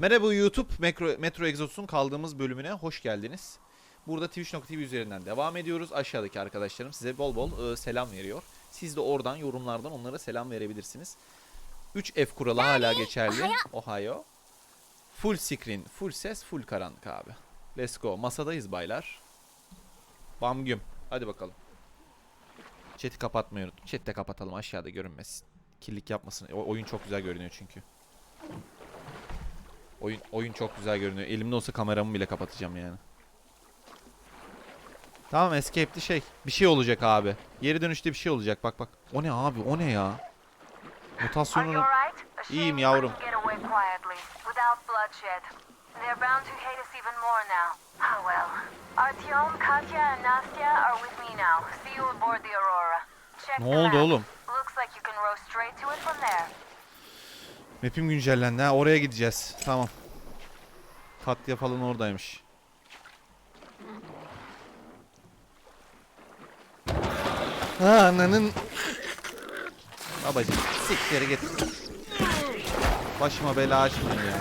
Merhaba YouTube Metro, Metro Exodus'un kaldığımız bölümüne hoş geldiniz. Burada Twitch.tv üzerinden devam ediyoruz. Aşağıdaki arkadaşlarım size bol bol e, selam veriyor. Siz de oradan yorumlardan onlara selam verebilirsiniz. 3F kuralı hala geçerli. Ohio. Full screen, full ses, full karanlık abi. Let's go. Masadayız baylar. Bam güm. Hadi bakalım. Chat'i kapatmayı unuttum. Chat'i de kapatalım aşağıda görünmesin. Kirlik yapmasın. O- oyun çok güzel görünüyor çünkü. Oyun oyun çok güzel görünüyor. Elimde olsa kameramı bile kapatacağım yani. Tamam escape'li şey. Bir şey olacak abi. Geri dönüşte bir şey olacak. Bak bak. O ne abi? O ne ya? Are you Mutasyonun alright? A İyiyim yavrum. Check Ne oldu oğlum? Looks like you can row straight to it from there. Map'im güncellendi ha. Oraya gideceğiz. Tamam. Katya falan oradaymış. Ha ananın... Babacım siktir git. Başıma bela açmayın ya.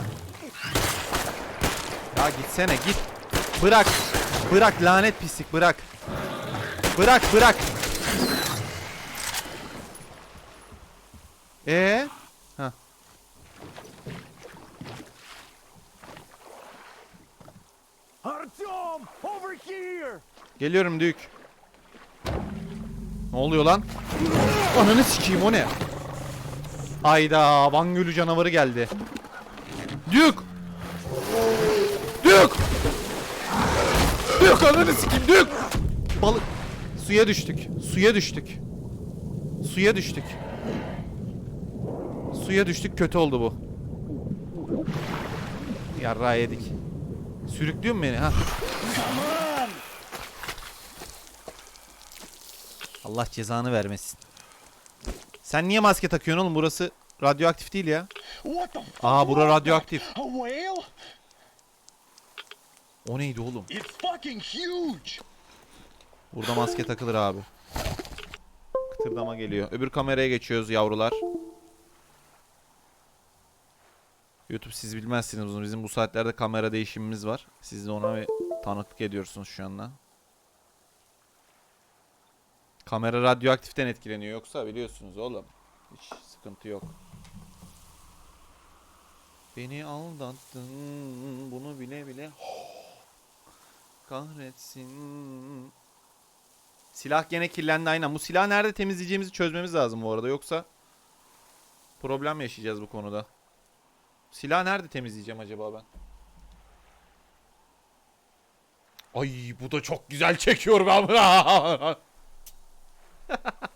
Ya gitsene git. Bırak. Bırak lanet pislik bırak. Bırak bırak. Ee? Ha. Artyom, over here! Geliyorum Dük. Ne oluyor lan? Ananı sikeyim o ne? Ayda Van Gölü canavarı geldi. Dük! Dük! Dük ananı sikeyim Dük! Balık. Suya düştük. Suya düştük. Suya düştük. Suya düştük kötü oldu bu. Yarrağı yedik. Sürüklüyor mu beni ha? Allah cezanı vermesin. Sen niye maske takıyorsun oğlum? Burası radyoaktif değil ya. Aa bura radyoaktif. Whale? O neydi oğlum? Burada maske takılır abi. Kıtırdama geliyor. Öbür kameraya geçiyoruz yavrular. YouTube siz bilmezsiniz bunu. Bizim bu saatlerde kamera değişimimiz var. Siz de ona bir tanıklık ediyorsunuz şu anda. Kamera radyoaktiften etkileniyor yoksa biliyorsunuz oğlum. Hiç sıkıntı yok. Beni aldattın bunu bile bile kahretsin. Silah gene kirlendi aynen. Bu silahı nerede temizleyeceğimizi çözmemiz lazım bu arada. Yoksa problem yaşayacağız bu konuda. Silah nerede temizleyeceğim acaba ben? Ay bu da çok güzel çekiyor ben.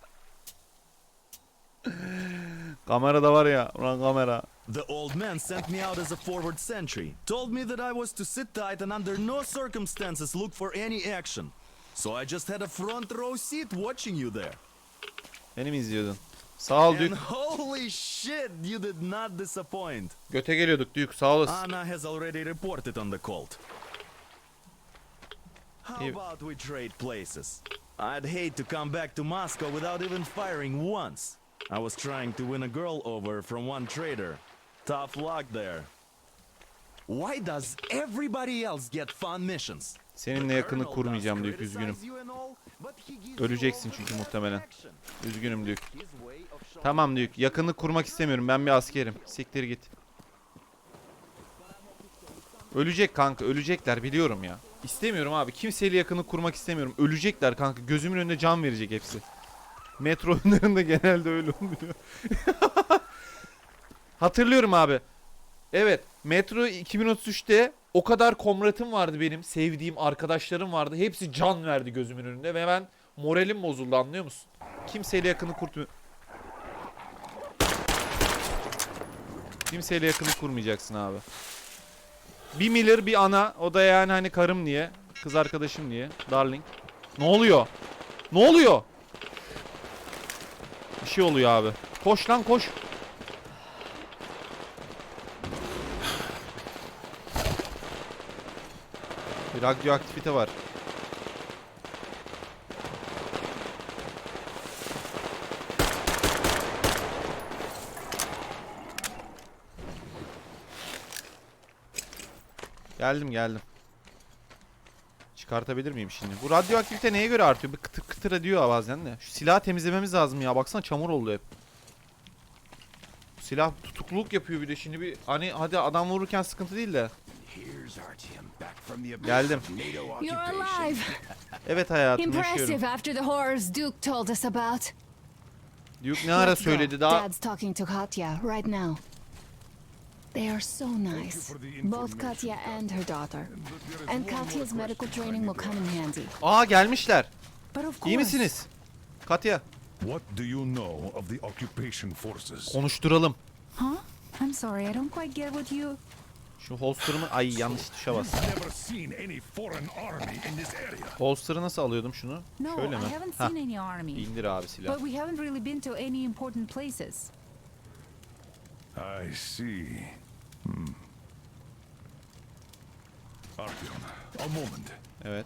Kamerada var ya. Ulan kamera. The old man sent me out as a forward sentry. Told me that I was to sit tight and under no circumstances look for any action. So I just had a front row seat watching you there. Beni mi izliyordun? Sağ ol And Dük. holy shit, you did not disappoint. Göte geliyorduk Dük. Sağ olasın. Anna has already reported on the cult. How about we trade places? I'd hate to come back to Moscow without even firing once. I was trying to win a girl over from one trader. Tough luck there. Why does everybody else get fun missions? Seninle yakınlık kurmayacağım Dük. Üzgünüm. Öleceksin çünkü muhtemelen. Üzgünüm Dük. Tamam Dük. Yakınlık kurmak istemiyorum. Ben bir askerim. Siktir git. Ölecek kanka. Ölecekler biliyorum ya. İstemiyorum abi. Kimseyle yakınlık kurmak istemiyorum. Ölecekler kanka. Gözümün önünde can verecek hepsi. Metro oyunlarında genelde öyle oluyor. Hatırlıyorum abi. Evet. Metro 2033'te o kadar komratım vardı benim. Sevdiğim arkadaşlarım vardı. Hepsi can verdi gözümün önünde ve ben moralim bozuldu anlıyor musun? Kimseyle yakını kurtmuyor. Kimseyle yakınlık kurmayacaksın abi. Bir Miller bir ana. O da yani hani karım diye. Kız arkadaşım diye. Darling. Ne oluyor? Ne oluyor? Bir şey oluyor abi. Koş lan koş. Bir radyoaktivite var. Geldim geldim. Çıkartabilir miyim şimdi? Bu radyoaktivite neye göre artıyor? Bir kıtır kıtır ediyor bazen de. Şu silahı temizlememiz lazım ya. Baksana çamur oldu hep. Bu silah tutukluluk yapıyor bir de şimdi bir hani hadi adam vururken sıkıntı değil de. Geldim. You're alive! Evet hayatım yaşıyorum. Impressive after the horrors Duke told us about. Duke ne ara söyledi daha? Dad's talking to Katya right now. They are so nice. Both Katya and her daughter. And Katya's medical training will come in handy. Aa gelmişler. But of course, İyi misiniz? Katya What do you know of the occupation forces? konuşturalım. Huh? I'm sorry, I don't quite get what you... Şu holster'ımı ay yanlış tuşa bastım. Never seen any foreign army in this area. Holster'ı nasıl alıyordum şunu? No, Şöyle I mi? haven't Hah, seen any army. indir abi silah. But we haven't really been to any important places. I see. Hmm. Artyom, a moment. Evet.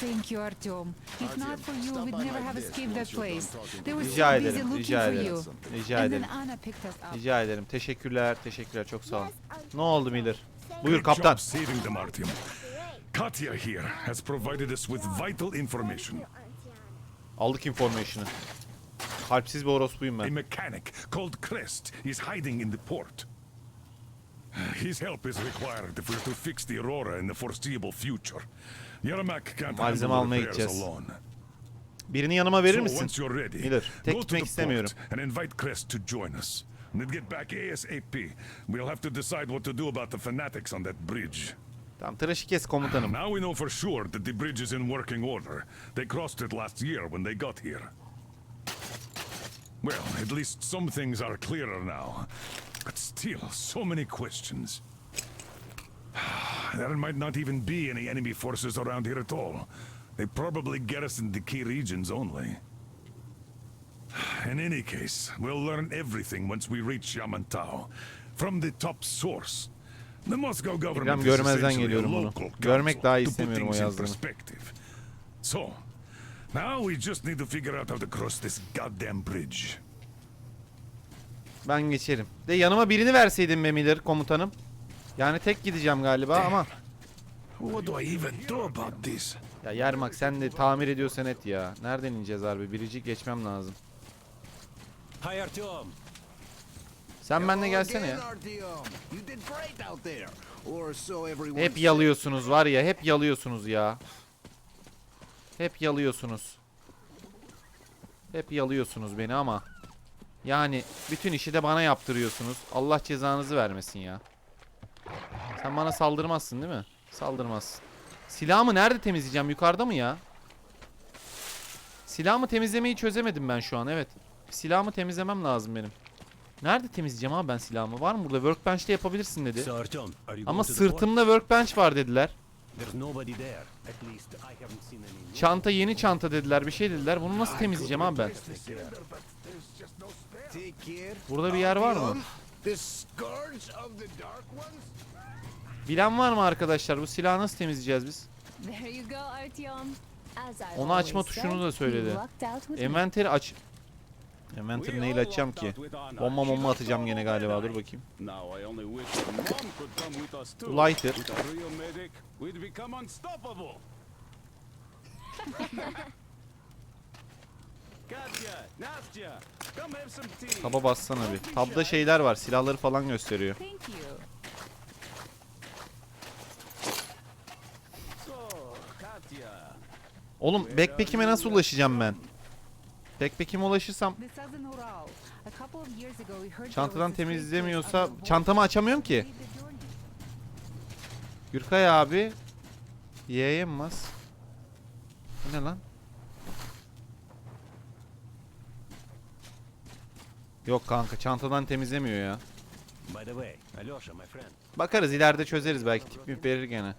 Thank you, Artyom. If not for you, we'd never have escaped that place. They were Rica so busy ederim, looking rica for ederim. you. Rica And then ederim. Anna picked us up. Rica ederim. Teşekkürler, teşekkürler. Çok sağ olun. Ne oldu Miller? Buyur Good kaptan. job saving them, Artyom. Katya here has provided us with vital information. Aldık information'ı. Kalpsiz bir orospuyum A ben. mechanic called Crest is hiding in the port. His help is required if we're to fix the Aurora in the foreseeable future. Yermak can't Malzeme handle almaya repairs gideceğiz. alone. Birini yanıma verir so misin? once you're ready, Miller, tek go to gitmek the istemiyorum. port and invite Crest to join us. Then get back ASAP. We'll have to decide what to do about the fanatics on that bridge. Tamam tıraşı kes komutanım. Now we know for sure that the bridge is in working order. They crossed it last year when they got here. Well, at least some things are clearer now. But still, so many questions. There might not even be any enemy forces around here at all. They probably garrison the key regions only. In any case, we'll learn everything once we reach Yamantau. From the top source. The Moscow government is görmezden geliyorum bunu. local Görmek council, daha to put istemiyorum o things in yazdığını. perspective. So, now we just need to figure out how to cross this goddamn bridge. Ben geçerim. De yanıma birini verseydin be Miller komutanım. Yani tek gideceğim galiba ama. What do I even do about this? Ya Yermak sen de tamir ediyorsan et ya. Nereden ineceğiz harbi? Biricik geçmem lazım. Hi Artyom. Sen benimle gelsene ya. Hep yalıyorsunuz var ya. Hep yalıyorsunuz ya. Hep yalıyorsunuz. Hep yalıyorsunuz beni ama. Yani bütün işi de bana yaptırıyorsunuz. Allah cezanızı vermesin ya. Sen bana saldırmazsın değil mi? Saldırmazsın. Silahımı nerede temizleyeceğim? Yukarıda mı ya? Silahımı temizlemeyi çözemedim ben şu an evet. Silahımı temizlemem lazım benim. Nerede temizleyeceğim abi ben silahımı? Var mı burada? Workbench'te yapabilirsin dedi. Ama sırtımda workbench var dediler. There's nobody there. At least I haven't seen any. Çanta yeni çanta dediler. Bir şey dediler. Bunu nasıl temizleyeceğim abi ben? Burada bir yer var mı? Bilen var mı arkadaşlar? Bu silahı nasıl temizleyeceğiz biz? Onu açma tuşunu da söyledi. Envanteri aç. Envanteri neyle açacağım ki? Bomba bomba atacağım gene galiba. Dur bakayım. Lighter. Taba bassana bir. Tabda şeyler var. Silahları falan gösteriyor. Oğlum backpack'ime nasıl ulaşacağım ben? Backpack'ime ulaşırsam çantadan temizlemiyorsa çantamı açamıyorum ki. Gürkay abi. Bas? Bu ne lan? Yok kanka çantadan temizlemiyor ya. By the way, Alyosha, my friend. Bakarız ileride çözeriz belki tip mi verir gene.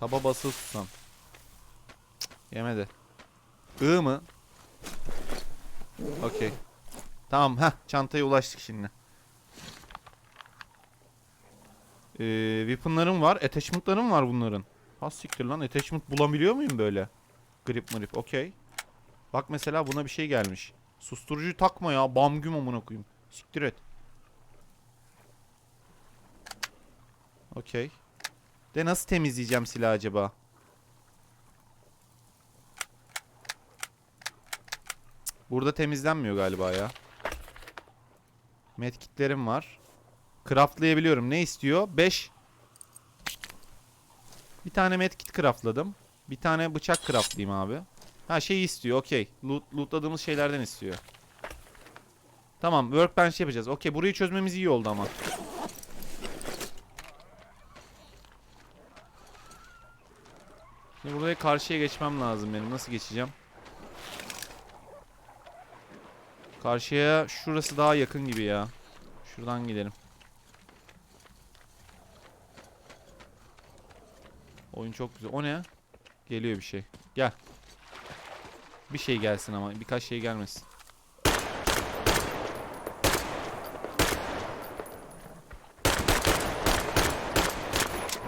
Taba basılı tutsam. Yemedi. I mı? Okey. Tamam ha çantaya ulaştık şimdi. Ee, weaponlarım var. Attachment'larım var bunların. Has siktir lan. Attachment bulabiliyor muyum böyle? Grip mırip. Okey. Bak mesela buna bir şey gelmiş. Susturucuyu takma ya. Bam güm amına koyayım. Siktir et. Okey. De nasıl temizleyeceğim silah acaba? Burada temizlenmiyor galiba ya. Medkitlerim var. Craftlayabiliyorum. Ne istiyor? 5. Bir tane medkit craftladım. Bir tane bıçak craftlayayım abi. Ha şey istiyor. Okey. Loot, lootladığımız şeylerden istiyor. Tamam. Workbench yapacağız. Okey. Burayı çözmemiz iyi oldu ama. Şimdi buraya karşıya geçmem lazım benim. Nasıl geçeceğim? Karşıya şurası daha yakın gibi ya. Şuradan gidelim. Oyun çok güzel. O ne? Geliyor bir şey. Gel. Bir şey gelsin ama birkaç şey gelmesin.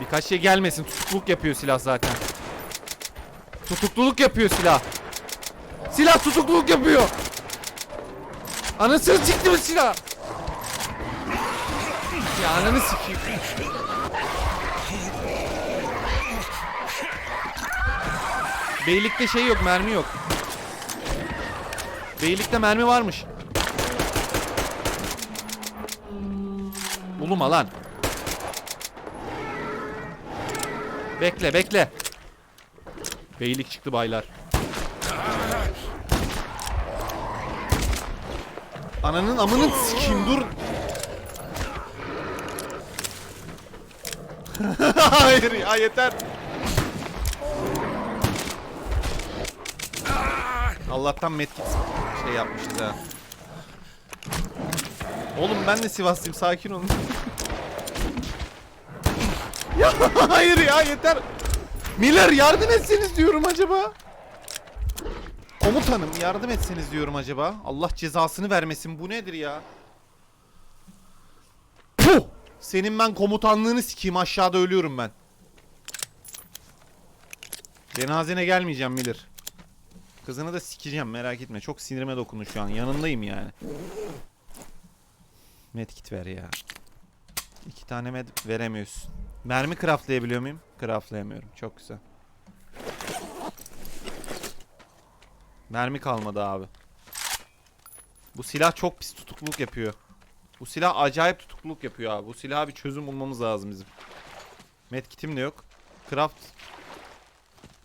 Birkaç şey gelmesin. Tutukluk yapıyor silah zaten. Tutukluluk yapıyor silah. Silah tutukluluk yapıyor. Anasını sikti mi silah? Ya ananı sikeyim. Beylikte şey yok, mermi yok. Beylikte mermi varmış. Uluma lan. Bekle, bekle. Beylik çıktı baylar. Ananın amının sikeyim dur. Hayır ya yeter. Allah'tan medkit şey yapmışız ha. Oğlum ben de Sivaslıyım sakin olun. ya hayır ya yeter. Miller yardım etseniz diyorum acaba. Komutanım yardım etseniz diyorum acaba. Allah cezasını vermesin bu nedir ya? Puh! Senin ben komutanlığını sikeyim aşağıda ölüyorum ben. Cenazene gelmeyeceğim Miller. Kızını da sikeceğim merak etme. Çok sinirime dokundu şu an. Yanındayım yani. Medkit ver ya. İki tane med veremiyorsun. Mermi craftlayabiliyor muyum? Craftlayamıyorum. Çok güzel. Mermi kalmadı abi. Bu silah çok pis tutukluluk yapıyor. Bu silah acayip tutukluluk yapıyor abi. Bu silaha bir çözüm bulmamız lazım bizim. Medkitim de yok. Craft.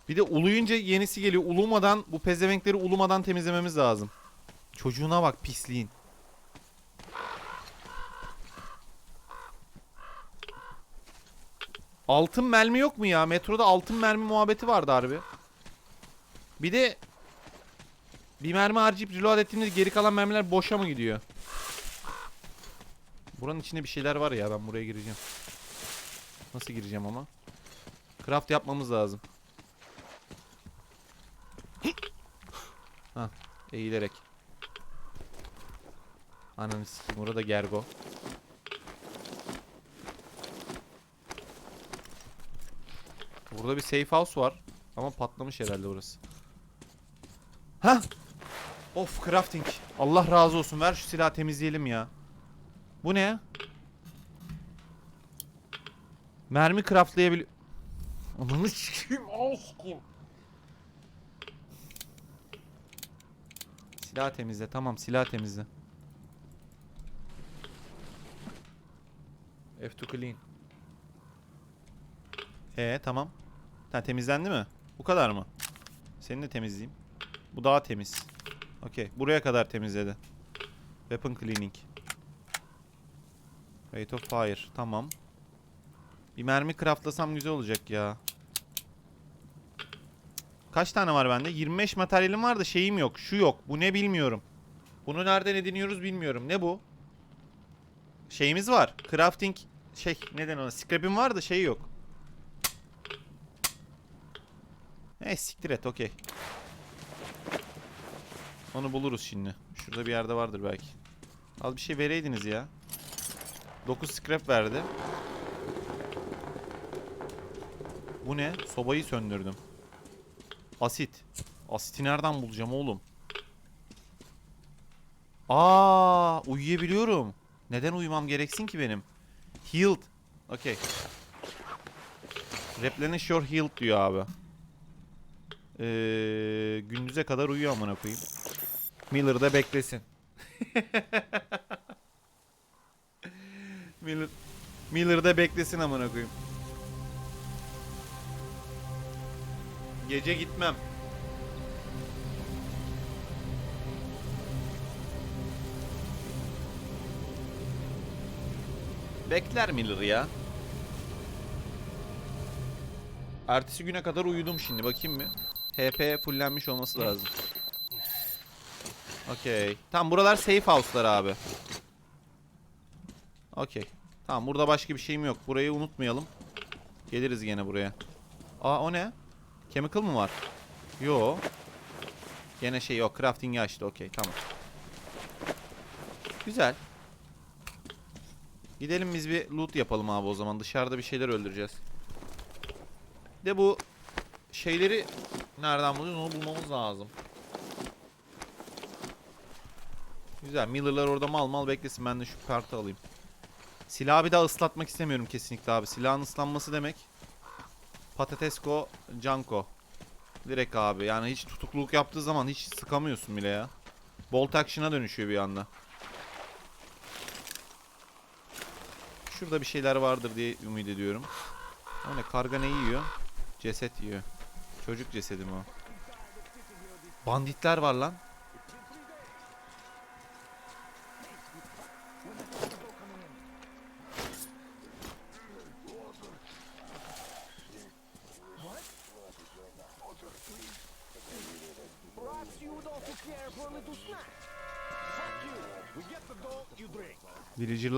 Bir de uluyunca yenisi geliyor. Ulumadan bu pezevenkleri ulumadan temizlememiz lazım. Çocuğuna bak pisliğin. Altın mermi yok mu ya? Metroda altın mermi muhabbeti vardı harbi. Bir de bir mermi harcayıp reload ettiğimde geri kalan mermiler boşa mı gidiyor? Buranın içinde bir şeyler var ya ben buraya gireceğim. Nasıl gireceğim ama? Craft yapmamız lazım. Ha, eğilerek. Ananı sikeyim orada gergo. Burada bir safe house var. Ama patlamış herhalde burası. Ha? Of crafting. Allah razı olsun. Ver şu silahı temizleyelim ya. Bu ne? Mermi craftlayabil... Ananı sikeyim. Ananı sikeyim. Silah temizle. Tamam silah temizle. F2 clean. Ee tamam. Ha temizlendi mi? Bu kadar mı? Seni de temizleyeyim. Bu daha temiz. Okey. Buraya kadar temizledi. Weapon cleaning. Rate of fire. Tamam. Bir mermi craftlasam güzel olacak ya. Kaç tane var bende? 25 materyalim var da şeyim yok. Şu yok. Bu ne bilmiyorum. Bunu nereden ediniyoruz bilmiyorum. Ne bu? Şeyimiz var. Crafting şey neden ona? Scrap'im var da şey yok. Ne siktir et okey. Onu buluruz şimdi. Şurada bir yerde vardır belki. Az bir şey vereydiniz ya. 9 scrap verdi. Bu ne? Sobayı söndürdüm. Asit. Asiti nereden bulacağım oğlum? Aa, uyuyabiliyorum. Neden uyumam gereksin ki benim? Healed. Okey. Replenish your health diyor abi. Ee, gündüze kadar uyuyor amına koyayım. Miller da beklesin. Miller Miller da beklesin amına koyayım. Gece gitmem. Bekler Miller ya. Ertesi güne kadar uyudum şimdi bakayım mı? HP fullenmiş olması lazım. Okey. Tamam buralar safe house'lar abi. Okey. Tamam burada başka bir şeyim yok. Burayı unutmayalım. Geliriz gene buraya. Aa o ne? Chemical mı var? Yo. Gene şey yok. Crafting'i açtı. Okey tamam. Güzel. Gidelim biz bir loot yapalım abi o zaman. Dışarıda bir şeyler öldüreceğiz. De bu şeyleri nereden buluyoruz onu bulmamız lazım. Güzel. Miller'lar orada mal mal beklesin. Ben de şu kartı alayım. Silahı bir daha ıslatmak istemiyorum kesinlikle abi. Silahın ıslanması demek. Patatesko, Canko. Direkt abi. Yani hiç tutukluluk yaptığı zaman hiç sıkamıyorsun bile ya. Bolt action'a dönüşüyor bir anda. Şurada bir şeyler vardır diye ümit ediyorum. Ne? Karga ne yiyor? Ceset yiyor. Çocuk cesedi mi o? Banditler var lan.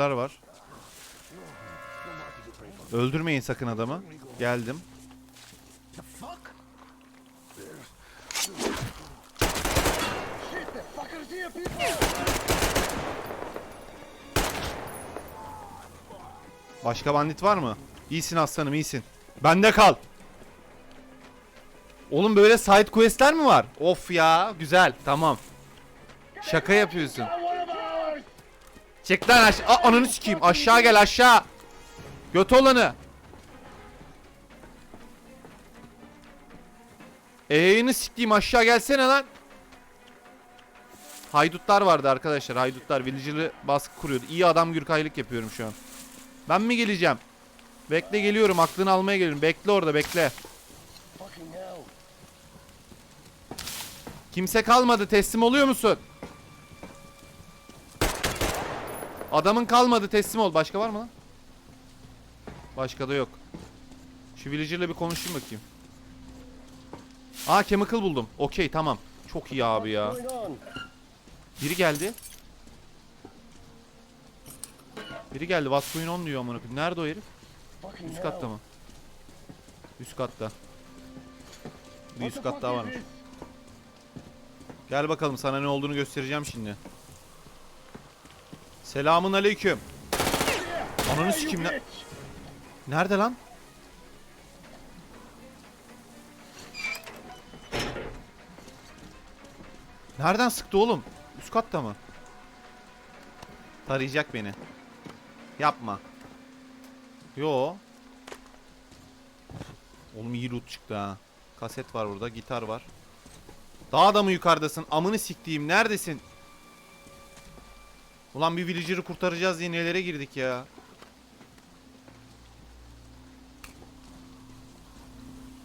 Villager'lar var. Öldürmeyin sakın adamı. Geldim. Başka bandit var mı? İyisin aslanım iyisin. Bende kal. Oğlum böyle side questler mi var? Of ya güzel tamam. Şaka yapıyorsun. Çek lan aşağı. Aa, ananı sikeyim. Aşağı gel aşağı. Göt olanı. Eğini sikeyim aşağı gelsene lan. Haydutlar vardı arkadaşlar. Haydutlar villager'ı baskı kuruyordu. İyi adam gürkaylık yapıyorum şu an. Ben mi geleceğim? Bekle geliyorum. Aklını almaya geliyorum. Bekle orada bekle. Kimse kalmadı. Teslim oluyor musun? Adamın kalmadı. Teslim ol. Başka var mı lan? Başka da yok. Şu villager'la bir konuşayım bakayım. Aa chemical buldum. Okey tamam. Çok iyi abi ya. Biri geldi. Biri geldi. What's going on diyor amına koyayım. Nerede o herif? Üst katta mı? Üst katta. Bir üst kat daha varmış. Gel bakalım sana ne olduğunu göstereceğim şimdi. Selamun aleyküm. Ananı sikim ne? Nerede lan? Nereden sıktı oğlum? Üst katta mı? Tarayacak beni. Yapma. Yo. Oğlum iyi loot çıktı ha. Kaset var burada, gitar var. Daha da mı yukarıdasın? Amını siktiğim neredesin? Ulan bir villager'ı kurtaracağız diye nelere girdik ya.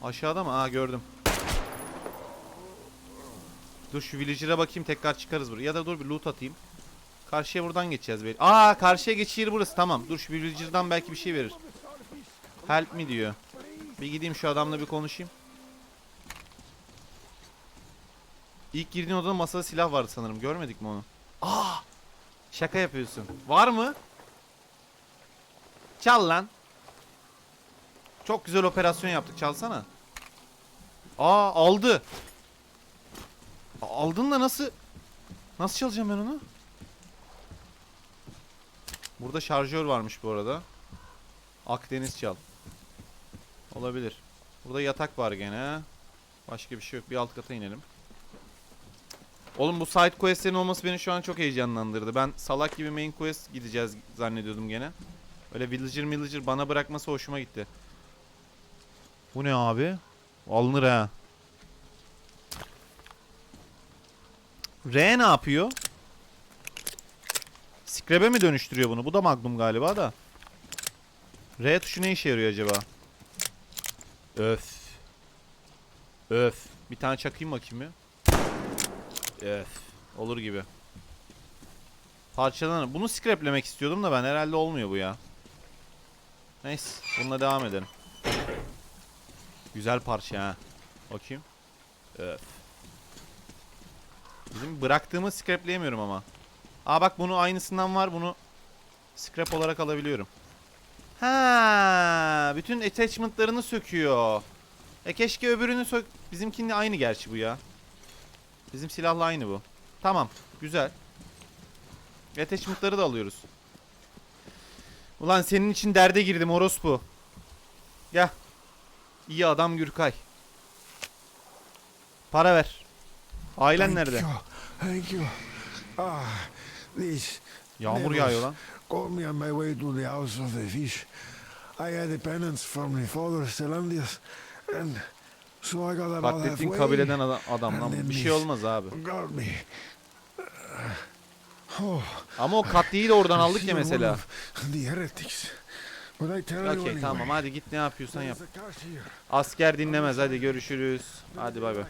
Aşağıda mı? Aa gördüm. Dur şu villager'a bakayım tekrar çıkarız buraya. Ya da dur bir loot atayım. Karşıya buradan geçeceğiz. Belki. Aa karşıya geçiş yeri burası tamam. Dur şu villager'dan belki bir şey verir. Help me diyor. Bir gideyim şu adamla bir konuşayım. İlk girdiğin odada masada silah vardı sanırım. Görmedik mi onu? Şaka yapıyorsun. Var mı? Çal lan. Çok güzel operasyon yaptık. Çalsana. Aa aldı. Aldın da nasıl? Nasıl çalacağım ben onu? Burada şarjör varmış bu arada. Akdeniz çal. Olabilir. Burada yatak var gene. Başka bir şey yok. Bir alt kata inelim. Oğlum bu side quest'lerin olması beni şu an çok heyecanlandırdı. Ben salak gibi main quest gideceğiz zannediyordum gene. Öyle villager villager bana bırakması hoşuma gitti. Bu ne abi? Alınır ha. R ne yapıyor? Scrap'e mi dönüştürüyor bunu? Bu da Magnum galiba da. R tuşu ne işe yarıyor acaba? Öf. Öf. Bir tane çakayım bakayım ya. Öf. Olur gibi. Parçalanır. Bunu scraplemek istiyordum da ben herhalde olmuyor bu ya. Neyse. Bununla devam edelim. Güzel parça ha. Bakayım. Öf. Bizim bıraktığımı scrapleyemiyorum ama. Aa bak bunu aynısından var. Bunu scrap olarak alabiliyorum. Ha, bütün attachment'larını söküyor. E keşke öbürünü sök... Bizimkinin aynı gerçi bu ya. Bizim silahla aynı bu. Tamam. Güzel. Attachment'ları da alıyoruz. Ulan senin için derde girdim orospu. Gel. İyi adam Gürkay. Para ver. Ailen Thank nerede? you, Thank you. Ah, this Yağmur yağıyor lan. called me on my way to the house of the fish. I had a penance from my father Stelandius, and Katlettiğin kabileden adam, adam lan. bu. Bir şey olmaz abi. Oh, Ama o katliyi de oradan aldık ya mesela. Okey tamam hadi git ne yapıyorsan yap. Asker dinlemez hadi görüşürüz. Hadi bay bay.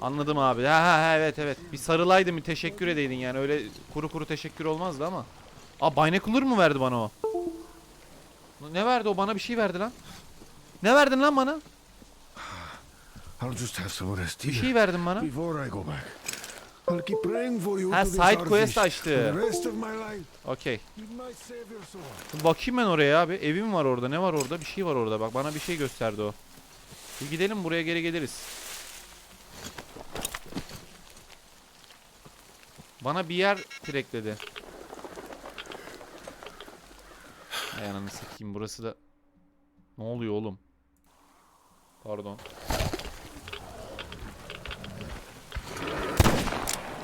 Anladım abi. Ha ha evet evet. Bir sarılaydın bir teşekkür edeydin yani öyle kuru kuru teşekkür olmazdı ama. Aa binocular mı verdi bana o? Ne verdi o bana bir şey verdi lan. Ne verdin lan bana? I'll just have some rest Bir here şey verdin bana. before I go back. I'll keep praying for you Ha to side quest starfish for açtı. the rest of my life. Okey. You might save your soul. Bakayım ben oraya abi. Evim var orada. Ne var orada? Bir şey var orada. Bak bana bir şey gösterdi o. Bir gidelim buraya geri geliriz. Bana bir yer trekledi. Ay ananı sikeyim burası da. Ne oluyor oğlum? Pardon.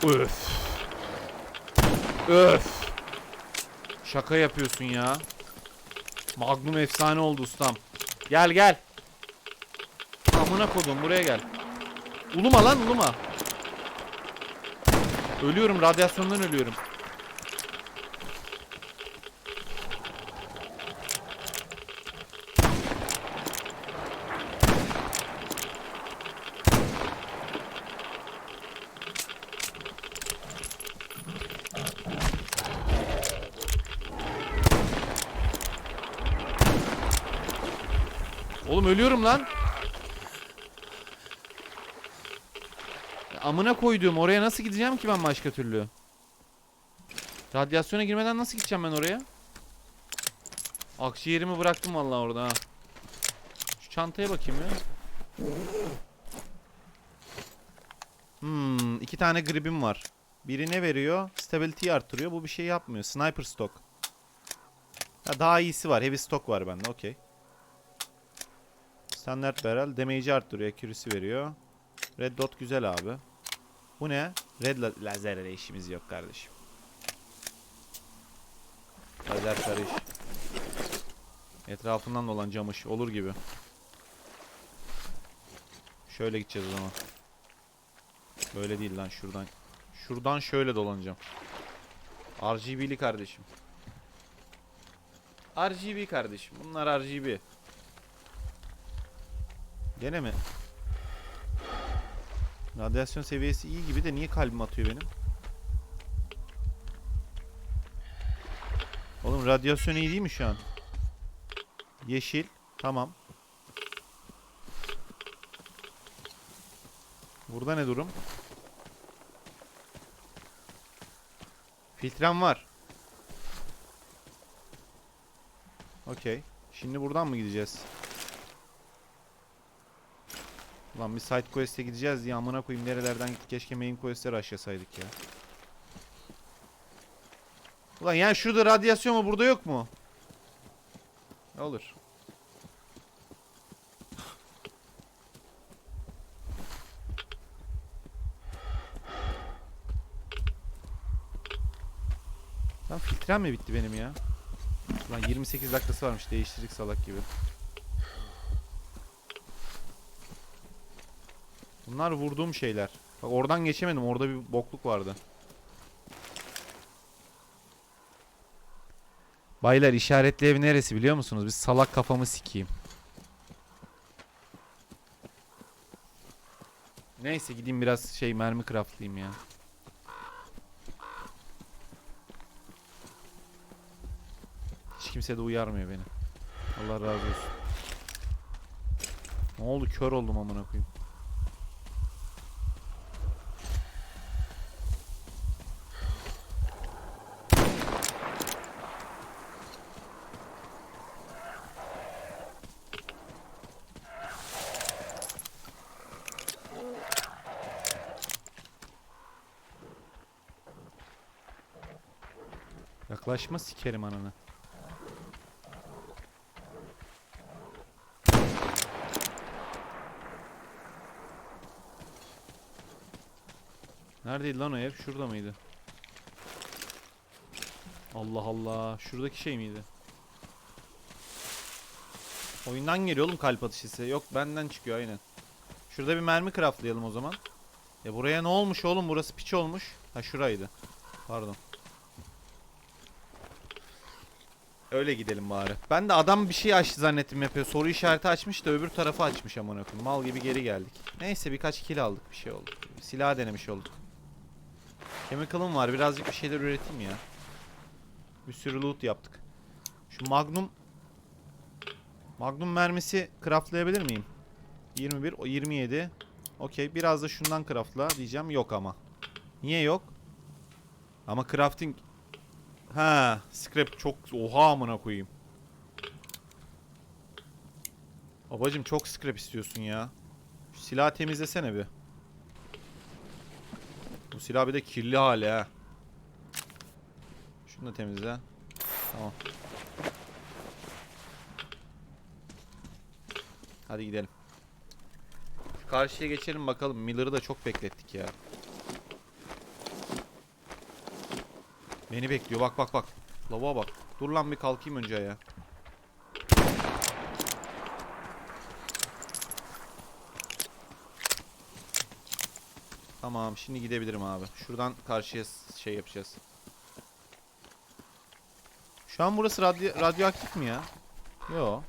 Öf. Öf. Şaka yapıyorsun ya. Magnum efsane oldu ustam. Gel gel. Amına kodum buraya gel. Uluma lan uluma. Ölüyorum radyasyondan ölüyorum. Oğlum ölüyorum lan. Ya Amına koyduğum oraya nasıl gideceğim ki ben başka türlü? Radyasyona girmeden nasıl gideceğim ben oraya? Akciğerimi bıraktım vallahi orada ha. Şu çantaya bakayım ya. Hmm, iki tane gribim var. Biri ne veriyor? Stability'yi arttırıyor. Bu bir şey yapmıyor. Sniper stock. Ha, daha iyisi var. Heavy stock var bende. Okey. Standart barrel. Damage'i arttırıyor. Accuracy veriyor. Red dot güzel abi. Bu ne? Red la lazerle işimiz yok kardeşim. Lazer karış. Etrafından dolancamış. Olur gibi. Şöyle gideceğiz o zaman. Böyle değil lan şuradan. Şuradan şöyle dolanacağım. RGB'li kardeşim. RGB kardeşim. Bunlar RGB. Gene mi? Radyasyon seviyesi iyi gibi de niye kalbim atıyor benim? Oğlum radyasyon iyi değil mi şu an? Yeşil. Tamam. Burada ne durum? Filtrem var. Okey. Şimdi buradan mı gideceğiz? Ulan bir side quest'e gideceğiz diye amına koyayım nerelerden gittik keşke main quest'leri aşağısaydık ya. Ulan yani şurada radyasyon mu burada yok mu? Olur. Lan filtrem mi bitti benim ya? Lan 28 dakikası varmış değiştirdik salak gibi. Bunlar vurduğum şeyler. Bak oradan geçemedim. Orada bir bokluk vardı. Baylar işaretli ev neresi biliyor musunuz? Biz salak kafamı sikeyim. Neyse gideyim biraz şey mermi craftlayayım ya. Hiç kimse de uyarmıyor beni. Allah razı olsun. Ne oldu kör oldum amına koyayım. Yaklaşma sikerim ananı. Neredeydi lan o ev? Şurada mıydı? Allah Allah. Şuradaki şey miydi? Oyundan geliyor oğlum kalp atışı size. Yok benden çıkıyor aynen. Şurada bir mermi craftlayalım o zaman. Ya buraya ne olmuş oğlum? Burası piç olmuş. Ha şuraydı. Pardon. Öyle gidelim bari. Ben de adam bir şey açtı zannettim yapıyor. Soru işareti açmış da öbür tarafı açmış amına koyayım. Mal gibi geri geldik. Neyse birkaç kill aldık bir şey oldu. Silah denemiş olduk. Chemical'ım var. Birazcık bir şeyler üreteyim ya. Bir sürü loot yaptık. Şu Magnum Magnum mermisi craftlayabilir miyim? 21, o 27. Okey. Biraz da şundan craftla diyeceğim. Yok ama. Niye yok? Ama crafting Ha, scrap çok oha amına koyayım. Babacım çok scrap istiyorsun ya. Şu silahı temizlesene bir. Bu silah bir de kirli hali ha. Şunu da temizle. Tamam. Hadi gidelim. Karşıya geçelim bakalım. Miller'ı da çok beklettik ya. Beni bekliyor. Bak bak bak. Lava bak. Dur lan bir kalkayım önce ya. Tamam şimdi gidebilirim abi. Şuradan karşıya şey yapacağız. Şu an burası radyo radyoaktif mi ya? Yo.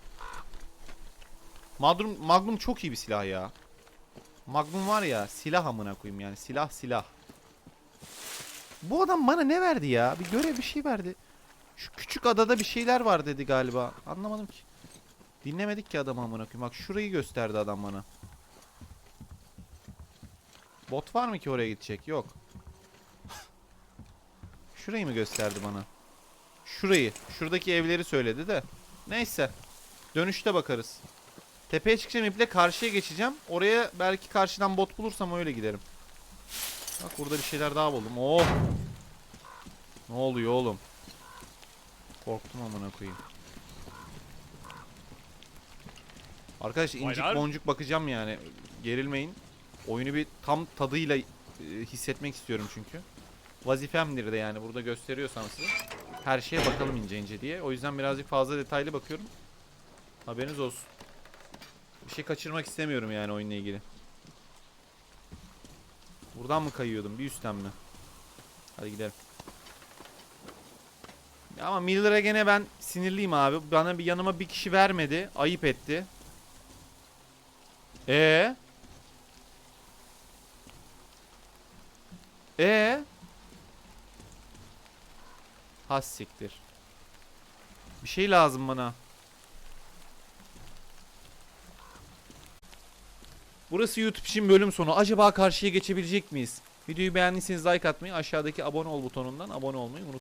Magnum, Magnum çok iyi bir silah ya. Magnum var ya silah amına koyayım yani silah silah. Bu adam bana ne verdi ya? Bir görev bir şey verdi. Şu küçük adada bir şeyler var dedi galiba. Anlamadım ki. Dinlemedik ki adamı amına koyayım. Bak şurayı gösterdi adam bana. Bot var mı ki oraya gidecek? Yok. Şurayı mı gösterdi bana? Şurayı. Şuradaki evleri söyledi de. Neyse. Dönüşte bakarız. Tepeye çıkacağım iple karşıya geçeceğim. Oraya belki karşıdan bot bulursam öyle giderim. Bak burada bir şeyler daha buldum. Oh. Ne oluyor oğlum? Korktum amına koyayım. Arkadaş incik Baylar. boncuk bakacağım yani. Gerilmeyin. Oyunu bir tam tadıyla e, hissetmek istiyorum çünkü. Vazifemdir de yani burada gösteriyorsam size. Her şeye bakalım ince ince diye. O yüzden birazcık fazla detaylı bakıyorum. Haberiniz olsun. Bir şey kaçırmak istemiyorum yani oyunla ilgili. Buradan mı kayıyordum? Bir üstten mi? Hadi gidelim. Ya Ama Miller'a gene ben sinirliyim abi. Bana bir yanıma bir kişi vermedi. Ayıp etti. E E Has siktir. Bir şey lazım bana. Burası YouTube için bölüm sonu. Acaba karşıya geçebilecek miyiz? Videoyu beğendiyseniz like atmayı, aşağıdaki abone ol butonundan abone olmayı unutmayın.